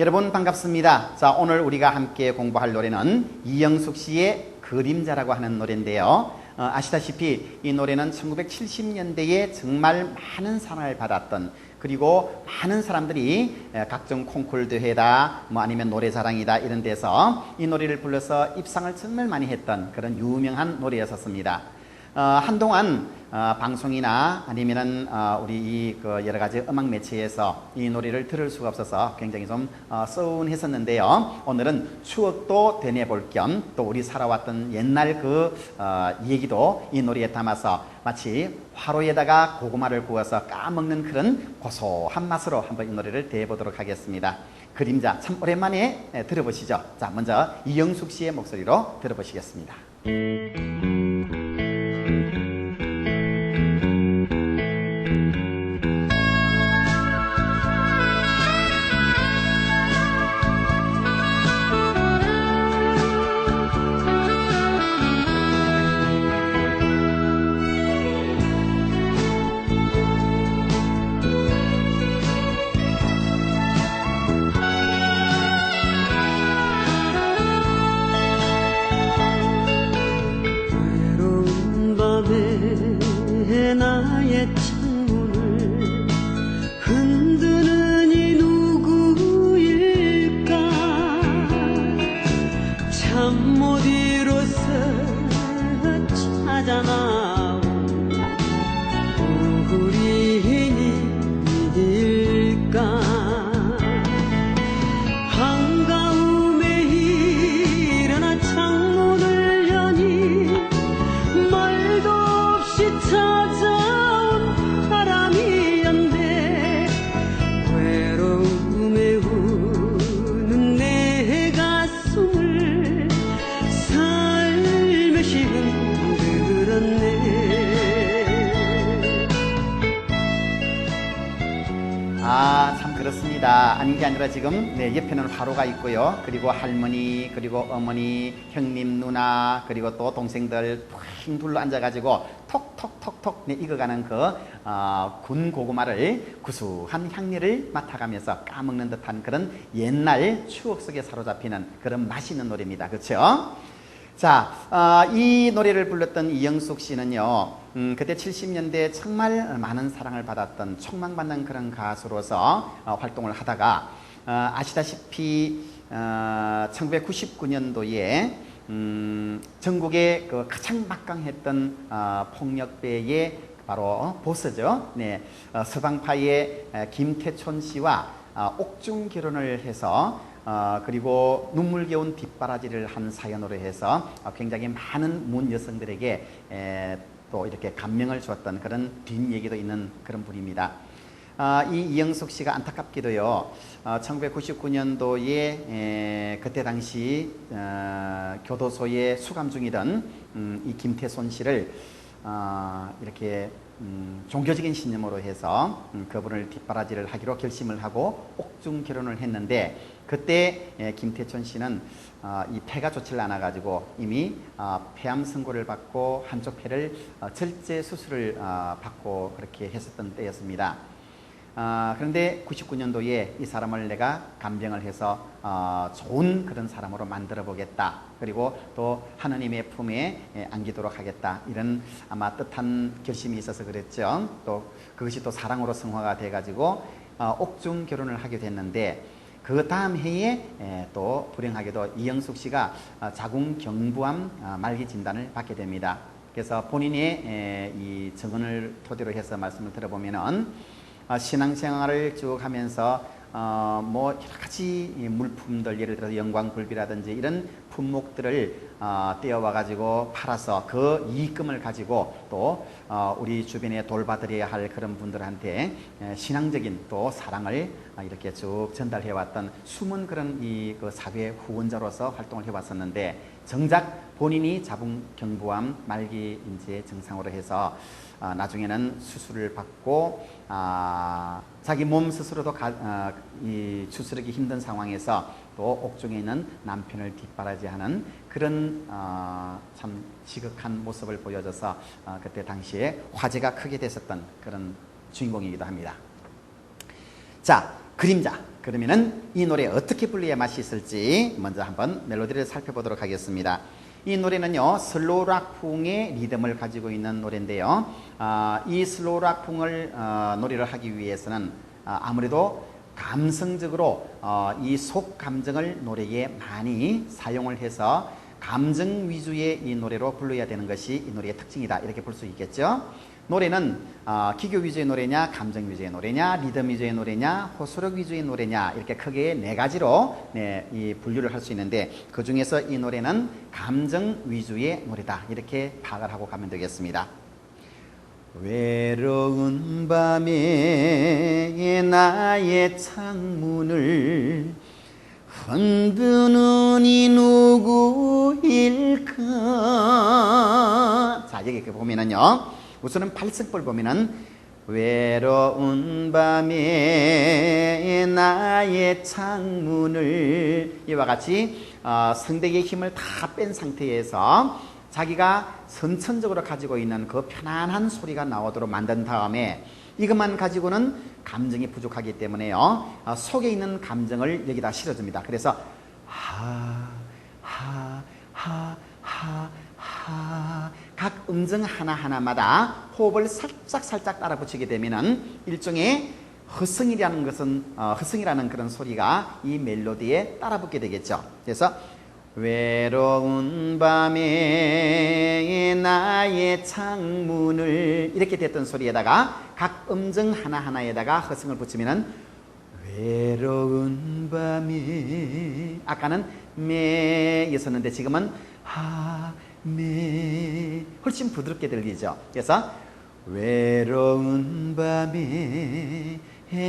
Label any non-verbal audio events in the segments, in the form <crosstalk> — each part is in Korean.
여러분 반갑습니다. 자, 오늘 우리가 함께 공부할 노래는 이영숙 씨의 그림자라고 하는 노래인데요. 어, 아시다시피 이 노래는 1970년대에 정말 많은 사랑을 받았던 그리고 많은 사람들이 에, 각종 콩쿨 대회다 뭐 아니면 노래자랑이다 이런 데서 이 노래를 불러서 입상을 정말 많이 했던 그런 유명한 노래였었습니다. 어, 한동안 어, 방송이나 아니면은 어, 우리 이 그 여러 가지 음악 매체에서 이 노래를 들을 수가 없어서 굉장히 좀 어, 서운했었는데요. 오늘은 추억도 되뇌볼 겸 또 우리 살아왔던 옛날 그 어, 얘기도 이 노래에 담아서 마치 화로에다가 고구마를 구워서 까먹는 그런 고소한 맛으로 한번 이 노래를 대해보도록 하겠습니다. 그림자 참 오랜만에 에, 들어보시죠. 자, 먼저 이영숙 씨의 목소리로 들어보시겠습니다. 찾 아닌 게 아니라 지금 네, 옆에는 화로가 있고요. 그리고 할머니, 그리고 어머니, 형님, 누나, 그리고 또 동생들 핑 둘러 앉아가지고 톡톡톡톡 네, 익어가는 그 어, 군 고구마를 구수한 향기를 맡아가면서 까먹는 듯한 그런 옛날 추억 속에 사로잡히는 그런 맛있는 노래입니다. 그렇죠? 자, 어, 이 노래를 불렀던 이영숙 씨는요, 음, 그때 70년대 정말 많은 사랑을 받았던 촉망받는 그런 가수로서 어, 활동을 하다가 어, 아시다시피 어, 1999년도에 음, 전국에 그 가장 막강했던 어, 폭력배의 바로 보스죠. 네, 어, 서방파의 에, 김태촌 씨와 어, 옥중 결혼을 해서 어, 그리고 눈물겨운 뒷바라지를 한 사연으로 해서 어, 굉장히 많은 문 여성들에게 에, 또 이렇게 감명을 주었던 그런 뒷얘기도 있는 그런 분입니다. 아, 이 이영숙 씨가 안타깝게도요, 어, 1999년도에 그때 당시 어, 교도소에 수감 중이던 음, 이 김태손 씨를 어, 이렇게 음, 종교적인 신념으로 해서 음, 그분을 뒷바라지를 하기로 결심을 하고 옥중 결혼을 했는데 그때 예, 김태촌 씨는 어, 이 폐가 좋질 않아 가지고 이미 어, 폐암 선고를 받고 한쪽 폐를 어, 절제 수술을 어, 받고 그렇게 했었던 때였습니다. 아, 그런데 99년도에 이 사람을 내가 간병을 해서 어, 좋은 그런 사람으로 만들어 보겠다. 그리고 또 하나님의 품에 예, 안기도록 하겠다. 이런 아마 뜻한 결심이 있어서 그랬죠. 또 그것이 또 사랑으로 성화가 돼가지고 어, 옥중 결혼을 하게 됐는데 그 다음 해에 에, 또 불행하게도 이영숙 씨가 어, 자궁 경부암 어, 말기 진단을 받게 됩니다. 그래서 본인의 에, 이 증언을 토대로 해서 말씀을 들어보면은 어, 신앙생활을 쭉 하면서 어, 뭐 여러 가지 이 물품들 예를 들어서 영광굴비라든지 이런 품목들을 어, 떼어와 가지고 팔아서 그 이익금을 가지고 또 어, 우리 주변에 돌봐드려야 할 그런 분들한테 에, 신앙적인 또 사랑을 어, 이렇게 쭉 전달해 왔던 숨은 그런 이 그 사회 후원자로서 활동을 해 왔었는데 정작 본인이 자궁경부암 말기 인제 증상으로 해서 아, 나중에는 수술을 받고 아, 자기 몸 스스로도 가, 아, 이 추스르기 힘든 상황에서 또 옥중에 있는 남편을 뒷바라지하는 그런 어, 참 지극한 모습을 보여줘서 어, 그때 당시에 화제가 크게 됐었던 그런 주인공이기도 합니다. 자, 그림자. 그러면은 이 노래 어떻게 불러야 맛이 있을지 먼저 한번 멜로디를 살펴보도록 하겠습니다. 이 노래는요 슬로락풍의 리듬을 가지고 있는 노래인데요. 아, 이 슬로락풍을 어, 노래를 하기 위해서는 아, 아무래도 감성적으로 어, 이속 감정을 노래에 많이 사용을 해서 감정 위주의 이 노래로 불러야 되는 것이 이 노래의 특징이다 이렇게 볼 수 있겠죠. 노래는 어, 기교 위주의 노래냐, 감정 위주의 노래냐, 리듬 위주의 노래냐, 호소력 위주의 노래냐 이렇게 크게 네 가지로 네, 이 분류를 할 수 있는데 그 중에서 이 노래는 감정 위주의 노래다 이렇게 파악을 하고 가면 되겠습니다. 외로운 밤에 나의 창문을 흔드는 이 누구일까? 자, 여기 이렇게 보면은요. 우선은 팔승볼 보면은 외로운 밤에 나의 창문을 이와 같이 어, 성대의 힘을 다 뺀 상태에서 자기가 선천적으로 가지고 있는 그 편안한 소리가 나오도록 만든 다음에 이것만 가지고는 감정이 부족하기 때문에요. 어, 속에 있는 감정을 여기다 실어줍니다. 그래서 하, 하, 하, 하, 하. 각 음정 하나하나마다 호흡을 살짝 살짝 따라 붙이게 되면은 일종의 허성이라는 것은 어, 허성이라는 그런 소리가 이 멜로디에 따라 붙게 되겠죠. 그래서 외로운 밤에 나의 창문을 이렇게 됐던 소리에다가 각 음정 하나하나에다가 허성을 붙이면은 외로운 밤에 아까는 매였었는데 지금은 하 매 훨씬 부드럽게 들리죠. 그래서 외로운 밤에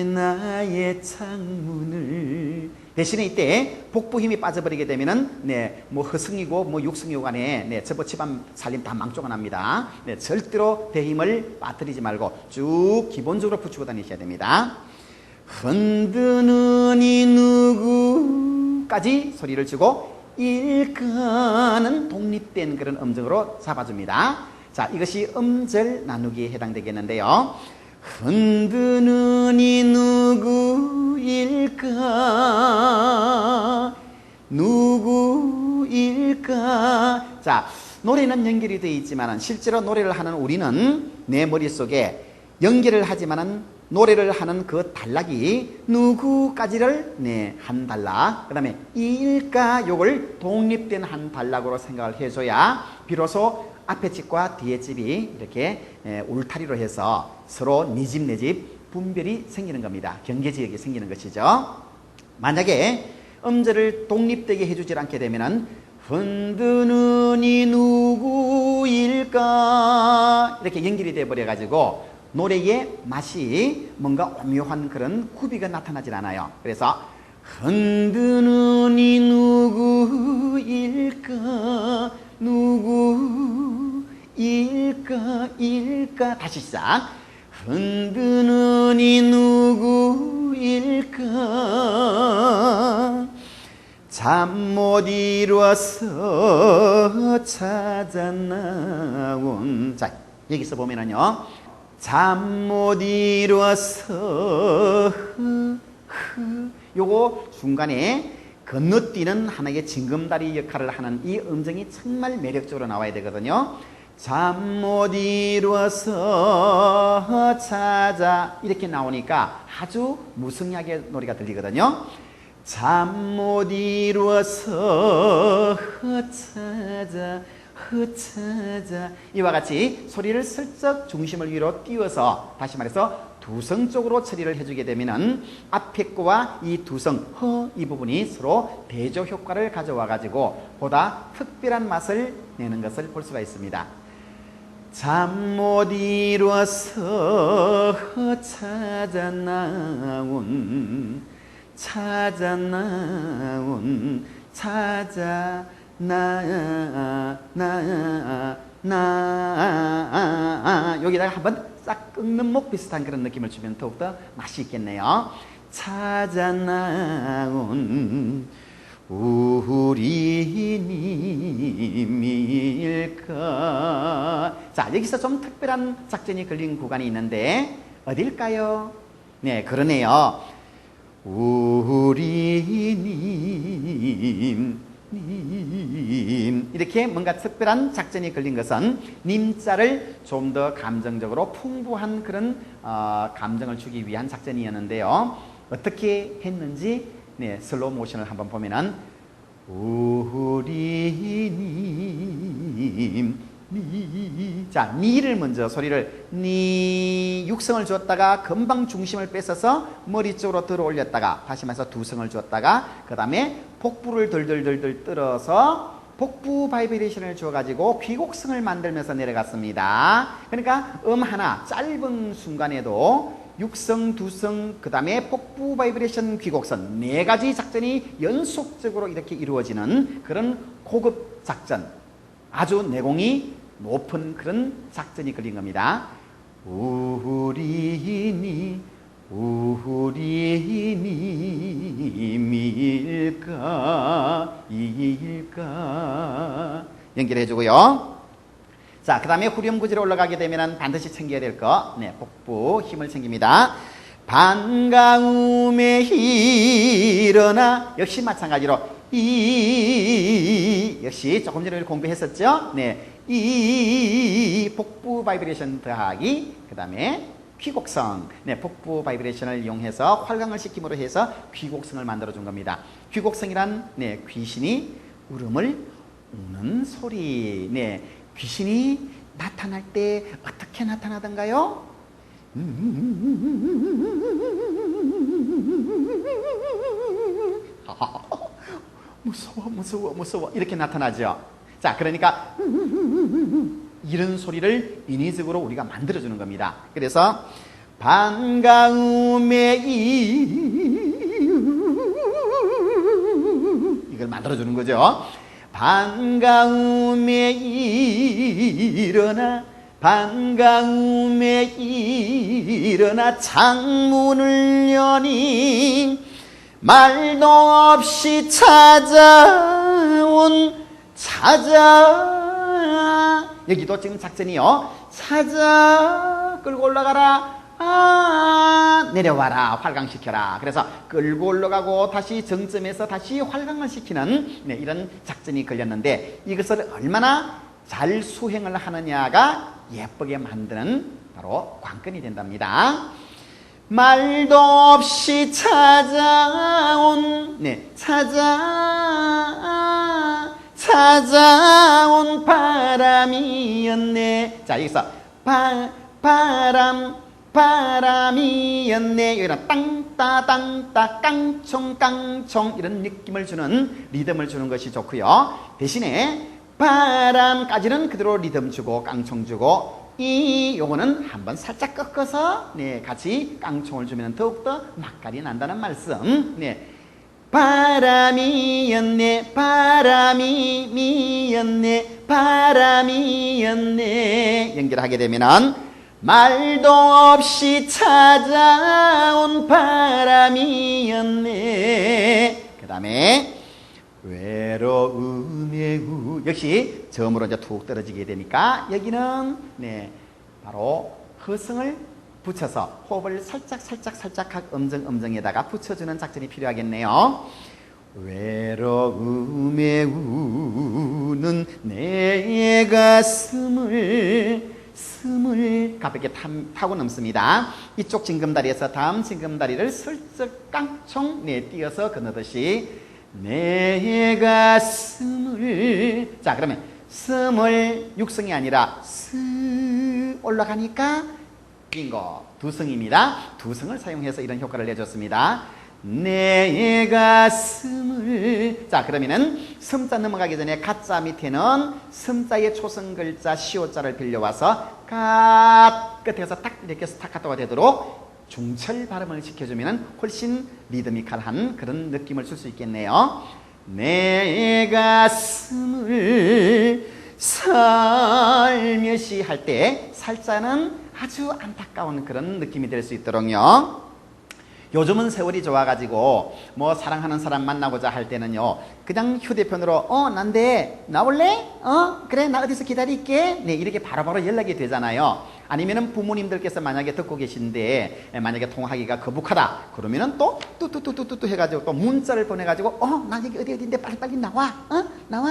나의 창문을 대신에 이때 복부 힘이 빠져버리게 되면은 네뭐 허승이고 뭐 육승이고 간에 네 저보 집안 살림 다 망조가 납니다. 네 절대로 대힘을 빠뜨리지 말고 쭉 기본적으로 붙이고 다니셔야 됩니다. 흔드는 이 누구까지 소리를 주고 일가는 독립된 그런 음정으로 잡아줍니다. 자, 이것이 음절 나누기에 해당되겠는데요. 흔드는 이 누구일까? 누구일까? 자, 노래는 연결이 되어 있지만 실제로 노래를 하는 우리는 내 머릿속에 연결을 하지만은 노래를 하는 그 단락이 누구까지를 네, 한 단락, 그 다음에 이일까 요걸 독립된 한 단락으로 생각을 해줘야 비로소 앞에 집과 뒤에 집이 이렇게 에, 울타리로 해서 서로 네집 내 집 분별이 생기는 겁니다. 경계지역이 생기는 것이죠. 만약에 음절을 독립되게 해주질 않게 되면은 흔드는 이 누구일까 이렇게 연결이 돼 버려 가지고 노래의 맛이 뭔가 오묘한 그런 구비가 나타나질 않아요. 그래서 흔드는 이 누구일까? 누구일까? 일까? 다시 시작. 흔드는 이 누구일까? 잠 못 이루어서 찾아 나온 자 여기서 보면은요 잠 못 이루어서. 요거 중간에 건너뛰는 하나의 징검다리 역할을 하는 이 음정이 정말 매력적으로 나와야 되거든요. 잠 못 이루어서 찾아 이렇게 나오니까 아주 무성하게 노래가 들리거든요. 잠 못 이루어서 찾아 흩어져 이와 같이 소리를 슬쩍 중심을 위로 띄워서 다시 말해서 두성 쪽으로 처리를 해주게 되면은 앞에 거와 이 두성 허 이 부분이 서로 대조 효과를 가져와 가지고 보다 특별한 맛을 내는 것을 볼 수가 있습니다. 잠 못 이루어서 찾아 나온 찾아 나온 찾아 나, 나, 나, 여기다가 한번 싹 끊는 목 비슷한 그런 느낌을 주면 더욱더 맛이 있겠네요. 찾아 나온 우리 님일까. 자, 여기서 좀 특별한 작전이 걸린 구간이 있는데, 어딜까요? 네, 그러네요. 우리님 님 이렇게 뭔가 특별한 작전이 걸린 것은 님자를 좀 더 감정적으로 풍부한 그런 어, 감정을 주기 위한 작전이었는데요. 어떻게 했는지 네, 슬로우 모션을 한번 보면은 우리님 니. 자, 니를 먼저 소리를 니 육성을 주었다가 금방 중심을 뺏어서 머리 쪽으로 들어 올렸다가 다시 말해서 두성을 주었다가 그 다음에 복부를 덜덜덜덜 들어서 복부 바이브레이션을 주어가지고 귀곡성을 만들면서 내려갔습니다. 그러니까 음 하나 짧은 순간에도 육성, 두성, 그 다음에 복부 바이브레이션 귀곡선 네 가지 작전이 연속적으로 이렇게 이루어지는 그런 고급 작전 아주 내공이 높은 그런 작전이 걸린 겁니다. 우리니 우리님일까 이일까 연결해 주고요. 자, 그 다음에 후렴구지로 올라가게 되면 반드시 챙겨야 될 거. 네, 복부 힘을 챙깁니다. 반가움에 일어나 역시 마찬가지로 이 역시 조금 전에 공부했었죠. 네, 이 복부 바이브레이션 더하기 그 다음에 귀곡성, 네, 복부 바이브레이션을 이용해서 활강을 시킴으로 해서 귀곡성을 만들어 준 겁니다. 귀곡성이란 네, 귀신이 울음을 우는 소리. 네, 귀신이 나타날 때 어떻게 나타나던가요? <laughs> 무서워, 무서워, 무서워. 이렇게 나타나죠. 자, 그러니까 이런 소리를 인위적으로 우리가 만들어주는 겁니다. 그래서 반가움에 이 이걸 만들어주는 거죠. 반가움에 일어나 반가움에 일어나 창문을 여니 말도 없이 찾아온 찾아 여기도 지금 작전이요. 찾아 끌고 올라가라. 아 내려와라. 활강시켜라. 그래서 끌고 올라가고 다시 정점에서 다시 활강을 시키는 네, 이런 작전이 걸렸는데 이것을 얼마나 잘 수행을 하느냐가 예쁘게 만드는 바로 관건이 된답니다. 말도 없이 찾아온 네 찾아 찾아온 바람이었네. 자 여기서 바, 바람 바람이었네. 여기는 땅따 땅따 깡총 깡총. 이런 느낌을 주는 리듬을 주는 것이 좋고요. 대신에 바람까지는 그대로 리듬 주고 깡총 주고 이 요거는 한번 살짝 꺾어서 네 같이 깡총을 주면 더욱더 맛깔이 난다는 말씀. 네 바람이었네 바람이 미였네 바람이었네. 연결하게 되면은 말도 없이 찾아온 바람이었네. 그 다음에 외로움의 우 역시 저음으로 이제 툭 떨어지게 되니까 여기는 네 바로 허성을 붙여서 호흡을 살짝 살짝 살짝 각 음정 음정에다가 붙여주는 작전이 필요하겠네요. 외로움에 우는 내 가슴을 숨을 가볍게 타, 타고 넘습니다. 이쪽 징금다리에서 다음 징금다리를 슬쩍 깡총 네 띄어서 건너듯이 내 가슴을 자 그러면 스물 육성이 아니라 스 올라가니까 빙고 두성입니다. 두성을 사용해서 이런 효과를 내줬습니다. 내 가슴을 자 그러면은 섬자 넘어가기 전에 가자 밑에는 섬자의 초성 글자 시오자를 빌려와서 갓 끝에서 딱 이렇게 스타카토가 되도록 중철 발음을 시켜주면 훨씬 리드미컬한 그런 느낌을 줄 수 있겠네요. 내 가슴을 살며시 할 때 살자는 아주 안타까운 그런 느낌이 될 수 있도록요. 요즘은 세월이 좋아가지고 뭐 사랑하는 사람 만나고자 할 때는요 그냥 휴대폰으로 어 난데 나올래? 어 그래 나 어디서 기다릴게 네 이렇게 바로바로 연락이 되잖아요 아니면은 부모님들께서 만약에 듣고 계신데 에, 만약에 통화하기가 거북하다 그러면은 또 뚜뚜뚜뚜뚜 해가지고 또 문자를 보내가지고 어나 여기 어디 어디인데 빨리빨리 나와 어 나와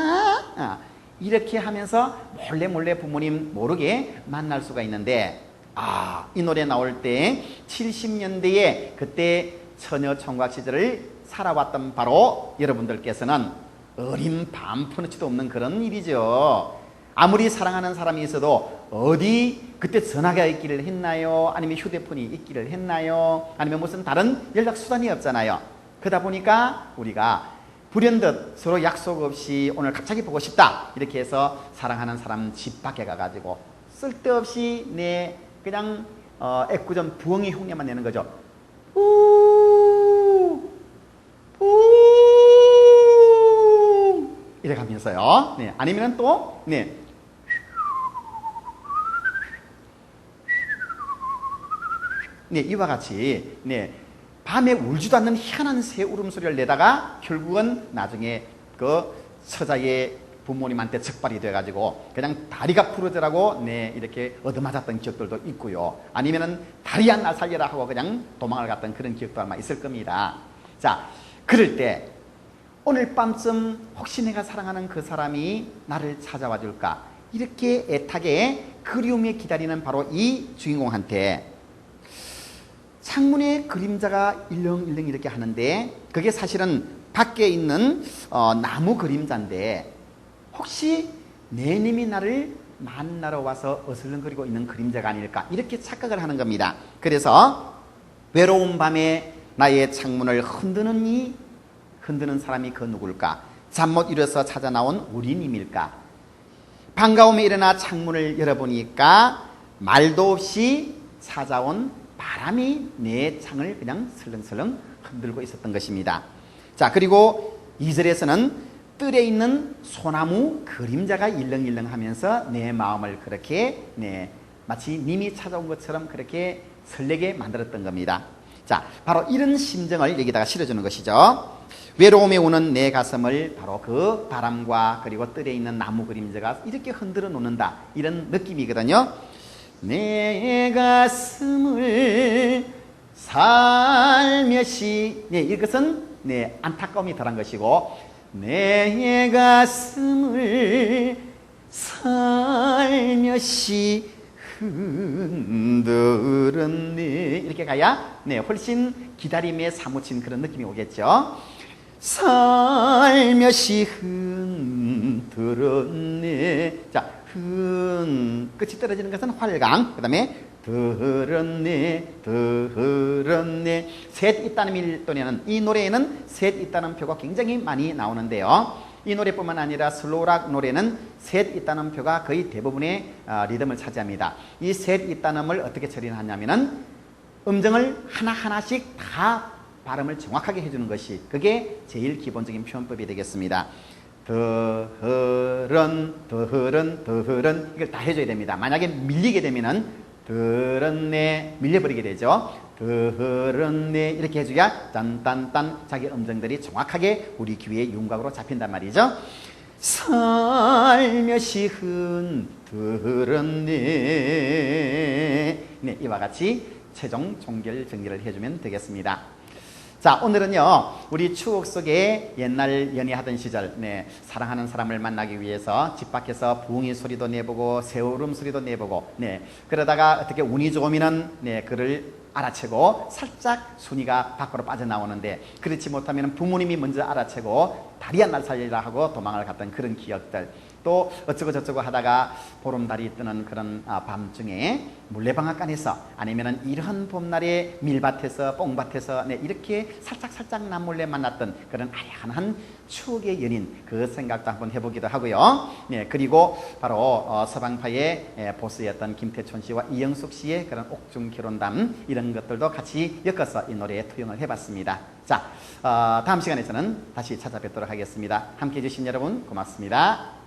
어, 이렇게 하면서 몰래 몰래 부모님 모르게 만날 수가 있는데 아, 이 노래 나올 때 70년대에 그때 처녀 총각 시절을 살아왔던 바로 여러분들께서는 어린 반푼어치도 없는 그런 일이죠. 아무리 사랑하는 사람이 있어도 어디 그때 전화가 있기를 했나요? 아니면 휴대폰이 있기를 했나요? 아니면 무슨 다른 연락 수단이 없잖아요. 그러다 보니까 우리가 불현듯 서로 약속 없이 오늘 갑자기 보고 싶다 이렇게 해서 사랑하는 사람 집 밖에 가가지고 쓸데없이 내 그냥 어, 애꿎은 부엉이 흉내만 내는 거죠. 우, 우, 이래 가면서요. 네, 아니면 또, 네. 네, 이와 같이, 네, 밤에 울지도 않는 희한한 새 울음소리를 내다가 결국은 나중에 그 처자의 부모님한테 적발이 돼가지고 그냥 다리가 부러져라고 네 이렇게 얻어맞았던 기억들도 있고요. 아니면은 다리 하나 살려라 하고 그냥 도망을 갔던 그런 기억도 아마 있을 겁니다. 자, 그럴 때 오늘 밤쯤 혹시 내가 사랑하는 그 사람이 나를 찾아와 줄까? 이렇게 애타게 그리움에 기다리는 바로 이 주인공한테 창문에 그림자가 일렁일렁 이렇게 하는데 그게 사실은 밖에 있는 어, 나무 그림자인데 혹시 내님이 나를 만나러 와서 어슬렁거리고 있는 그림자가 아닐까 이렇게 착각을 하는 겁니다. 그래서 외로운 밤에 나의 창문을 흔드는 이 흔드는 사람이 그 누굴까? 잠 못 이뤄서 찾아 나온 우리 님일까? 반가움에 일어나 창문을 열어보니까 말도 없이 찾아온 바람이 내 창을 그냥 설렁설렁 흔들고 있었던 것입니다. 자, 그리고 2절에서는 뜰에 있는 소나무 그림자가 일렁일렁 하면서 내 마음을 그렇게 네, 마치 님이 찾아온 것처럼 그렇게 설레게 만들었던 겁니다. 자, 바로 이런 심정을 여기다가 실어주는 것이죠. 외로움에 우는 내 가슴을 바로 그 바람과 그리고 뜰에 있는 나무 그림자가 이렇게 흔들어 놓는다. 이런 느낌이거든요. 내 가슴을 살며시 네, 이것은 네, 안타까움이 덜한 것이고 내 가슴을 살며시 흔들었네 이렇게 가야 네 훨씬 기다림에 사무친 그런 느낌이 오겠죠. 살며시 흔들었네. 자, 흔 끝이 떨어지는 것은 활강. 그 다음에 들었네, 들었네. 셋 있다는 밀도에는 이 노래에는 셋 있다는 표가 굉장히 많이 나오는데요. 이 노래뿐만 아니라 슬로우락 노래는 셋 있다는 표가 거의 대부분의 어, 리듬을 차지합니다. 이 셋 있다는을 어떻게 처리하냐면은 음정을 하나하나씩 다 발음을 정확하게 해주는 것이 그게 제일 기본적인 표현법이 되겠습니다. 더흐른 더흐른 더흐른 이걸 다 해줘야 됩니다. 만약에 밀리게 되면은 들었네 밀려버리게 되죠. 더흐른네 이렇게 해줘야 딴딴딴 자기 음정들이 정확하게 우리 귀에 윤곽으로 잡힌단 말이죠. 살며시 흔들었네 네, 이와 같이 최종 종결 정리를 해주면 되겠습니다. 자, 오늘은요, 우리 추억 속에 옛날 연애하던 시절, 네, 사랑하는 사람을 만나기 위해서 집 밖에서 부엉이 소리도 내보고, 새우름 소리도 내보고, 네, 그러다가 어떻게 운이 좋으면은, 네, 그를 알아채고 살짝 순이가 밖으로 빠져나오는데 그렇지 못하면 부모님이 먼저 알아채고 다리 한 날 살리라 하고 도망을 갔던 그런 기억들 또 어쩌고 저쩌고 하다가 보름달이 뜨는 그런 아, 밤중에 물레방앗간에서 아니면은 이런 봄날에 밀밭에서 뽕밭에서 네, 이렇게 살짝 살짝 남몰래 만났던 그런 아련한 추억의 연인 그 생각도 한번 해보기도 하고요. 네, 그리고 바로 어, 서방파의 에, 보스였던 김태촌 씨와 이영숙 씨의 그런 옥중 결혼담 이런 것들도 같이 엮어서 이 노래에 투영을 해봤습니다. 자, 어, 다음 시간에 저는 다시 찾아뵙도록 하겠습니다. 함께해 주신 여러분 고맙습니다.